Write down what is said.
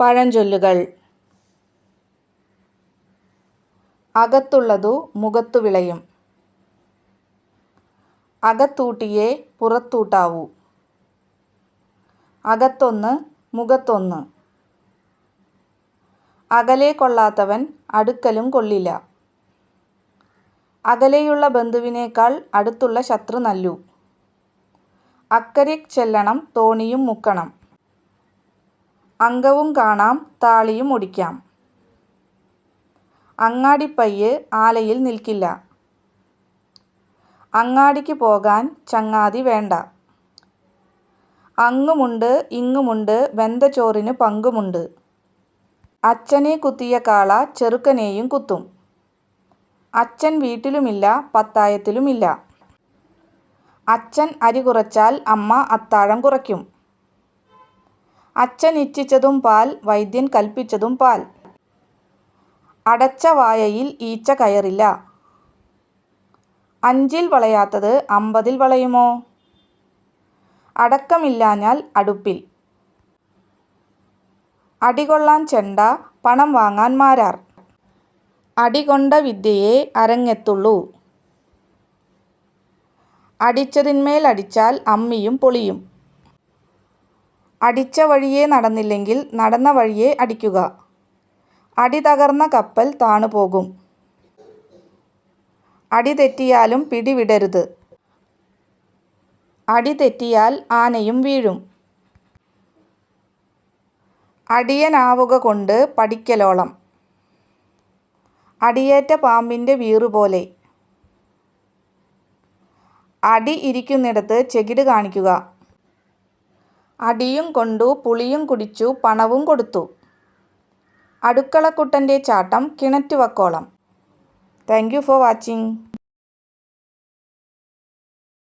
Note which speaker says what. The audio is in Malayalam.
Speaker 1: പഴഞ്ചൊല്ലുകൾ. അകത്തുള്ളതു മുഖത്തു വിളയും. അകത്തൂട്ടിയെ പുറത്തൂട്ടാവൂ. അകത്തൊന്ന് മുഖത്തൊന്ന്. അകലെ കൊള്ളാത്തവൻ അടുക്കലും കൊള്ളില്ല. അകലെയുള്ള ബന്ധുവിനേക്കാൾ അടുത്തുള്ള ശത്രു നല്ലു അക്കരെ ചെല്ലണം തോണിയും മുക്കണം. അങ്കവും കാണാം താളിയും ഒടിക്കാം. അങ്ങാടിപ്പയ്യ് ആലയിൽ നിൽക്കില്ല. അങ്ങാടിക്ക് പോകാൻ ചങ്ങാതി വേണ്ട. അങ്ങുമുണ്ട് ഇങ്ങുമുണ്ട് വെന്ത ചോറിന് പങ്കുമുണ്ട്. അച്ഛനെ കുത്തിയ കാള ചെറുക്കനെയും കുത്തും. അച്ഛൻ വീട്ടിലുമില്ല പത്തായത്തിലുമില്ല. അച്ഛൻ അരി കുറച്ചാൽ അമ്മ അത്താഴം കുറയ്ക്കും. അച്ഛൻ ഇച്ഛിച്ചതും പാൽ വൈദ്യൻ കൽപ്പിച്ചതും പാൽ. അടച്ച വായയിൽ ഈച്ച കയറില്ല. അഞ്ചിൽ വളയാത്തത് അമ്പതിൽ വളയുമോ? അടക്കമില്ലാഞ്ഞാൽ അടുപ്പിൽ. അടികൊള്ളാൻ ചെണ്ട പണം വാങ്ങാൻ മാരാർ. അടികൊണ്ട വിദ്യയെ അരങ്ങെത്തുള്ളൂ. അടിച്ചതിന്മേൽ അടിച്ചാൽ അമ്മിയും പൊളിയും. അടിച്ച വഴിയേ നടന്നില്ലെങ്കിൽ നടന്ന വഴിയേ അടിക്കുക. അടി തകർന്ന കപ്പൽ താണു പോകും. അടി തെറ്റിയാലും പിടിവിടരുത് അടി തെറ്റിയാൽ ആനയും വീഴും. അടിയനാവുക കൊണ്ട് പഠിക്കലോളം. അടിയേറ്റ പാമ്പിന്റെ വീറുപോലെ അടി ഇരിക്കുന്നിടത്ത് ചെകിട് കാണിക്കുക. അടിയും കൊണ്ടു പുളിയും കുടിച്ചു പണവും കൊടുത്തു. അടുക്കളക്കുട്ടന്റെ ചാട്ടം കിണറ്റുവക്കോളം. Thank you for watching.